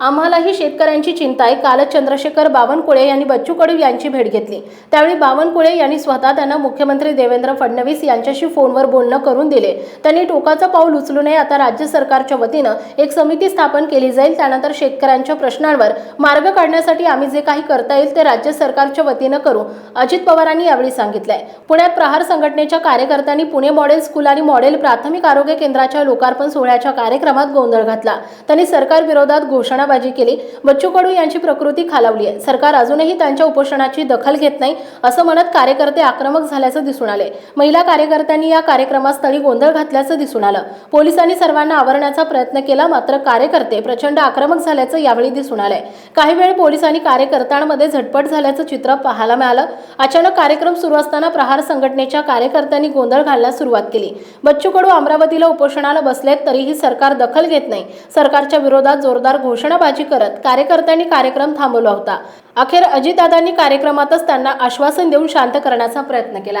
आम्हालाही शेतकऱ्यांची चिंता आहे कालच चंद्रशेखर बावनकुळे यांनी बच्चू कडू यांची भेट घेतली. त्यावेळी बावनकुळे यांनी स्वतः त्यांना मुख्यमंत्री देवेंद्र फडणवीस यांच्याशी फोनवर बोलणं करून दिले. त्यांनी टोकाचं पाऊल उचलू नये आता राज्य सरकारच्या वतीनं एक समिती स्थापन केली जाईल. त्यानंतर शेतकऱ्यांच्या प्रश्नांवर मार्ग काढण्यासाठी आम्ही जे काही करता येईल ते राज्य सरकारच्या वतीनं करू अजित पवारांनी यावेळी सांगितलंय. पुण्यात प्रहार संघटनेच्या कार्यकर्त्यांनी पुणे मॉडेल स्कूल आणि मॉडेल प्राथमिक आरोग्य केंद्राच्या लोकार्पण सोहळ्याच्या कार्यक्रमात गोंधळ घातला. त्यांनी सरकारविरोधात घोषणा निशाणाबाजी केली. बच्चू कडू यांची प्रकृती खालावली आहे. सरकार अजूनही त्यांच्या उपोषणाची दखल घेत नाही असं म्हणत कार्यकर्ते आक्रमक झाल्याचं दिसून आले महिला कार्यकर्त्यांनी या कार्यक्रमास्थळी गोंधळ घातल्याचं दिसून आलं. पोलिसांनी सर्वांना आवरण्याचा प्रयत्न केला मात्र कार्यकर्ते प्रचंड आक्रमक झाल्याचं यावेळी दिसून आलंय. काही वेळ पोलिसांनी कार्यकर्त्यांमध्ये झटपट झाल्याचं चित्र पाहायला मिळालं. अचानक कार्यक्रम सुरू असताना प्रहार संघटनेच्या कार्यकर्त्यांनी गोंधळ घालण्यास सुरुवात केली. बच्चू कडू अमरावतीला उपोषणाला बसलेत तरीही सरकार दखल घेत नाही. सरकारच्या विरोधात जोरदार घोषणा घोषणाबाजी करत कार्यकर्त्यांनी कार्यक्रम थांबवला होता. अखेर अजितदादांनी कार्यक्रमातच त्यांना आश्वासन देऊन शांत करण्याचा प्रयत्न केला